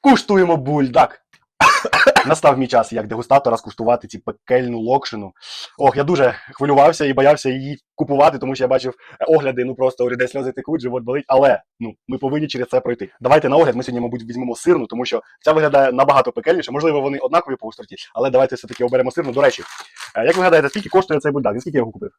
Куштуємо бульдак. Настав мій час як дегустатора скуштувати ці пекельну локшину. Ох, я дуже хвилювався і боявся її купувати, тому що я бачив е, огляди, ну просто у людей сльози текуть, живот болить. Але ну ми повинні через це пройти. Давайте на огляд. Ми сьогодні, мабуть, візьмемо сирну, тому що ця виглядає набагато пекельніше. Можливо, вони однакові по гостроті, але давайте все-таки оберемо сирну. До речі, е, як ви гадаєте, скільки коштує цей бульдак? За скільки я його купив?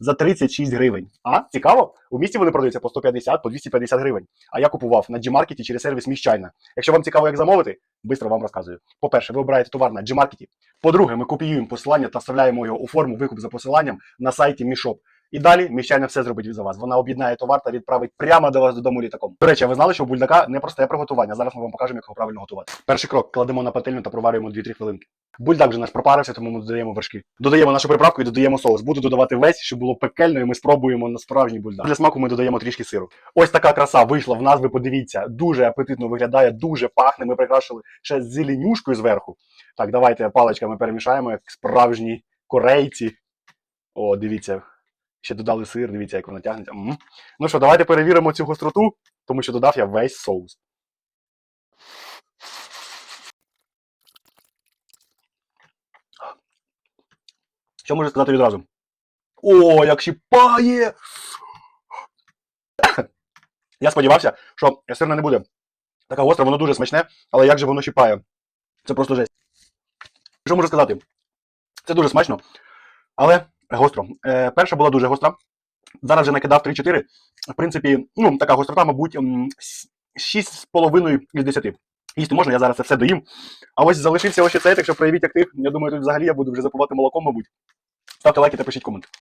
За 36 гривень. А, цікаво? У місті вони продаються по 150, по 250 гривень. А я купував на G-Market через сервіс Міщайна. Якщо вам цікаво, як замовити, Бистро вам розказую. По-перше, ви обираєте товар на G-Market. По-друге, ми копіюємо посилання та вставляємо його у форму викуп за посиланням на сайті Мішоп. І далі міщайна все зробить за вас. Вона об'єднає товар та відправить прямо до вас додому літаком. До речі, ви знали, що у бульдака не просте приготування. Зараз ми вам покажемо, як його правильно готувати. Перший крок кладемо на пательню та проварюємо 2-3 хвилинки. Бульдак вже наш пропарився, тому ми додаємо вершки. Додаємо нашу приправку і додаємо соус. Буду додавати весь, щоб було пекельно, і ми спробуємо на справжній бульдак. Для смаку ми додаємо трішки сиру. Ось така краса вийшла в нас. Ви подивіться, дуже апетитно виглядає, дуже пахне. Ми прикрашили ще зеленюшкою зверху. Так, давайте паличками перемішаємо, як справжні корейці. О, дивіться. Ще додали сир, дивіться, як воно тягнеться. М. Ну що, давайте перевіримо цю гостроту, тому що додав я весь соус. Що можу сказати відразу? О, як щипає! Я сподівався, що сирне не буде. Така гостра, воно дуже смачне, але як же воно щипає? Це просто жесть. Що можу сказати? Це дуже смачно, але гостро. Е, перша була дуже гостра. Зараз вже накидав 3-4. В принципі, ну, така гострота, мабуть, 6,5 із 10. Їсти можна, я зараз це все доїм. А ось залишився ось цей, так що проявіть актив. Я думаю, тут взагалі я буду вже запивати молоком, мабуть. Ставте лайки та пишіть коменти.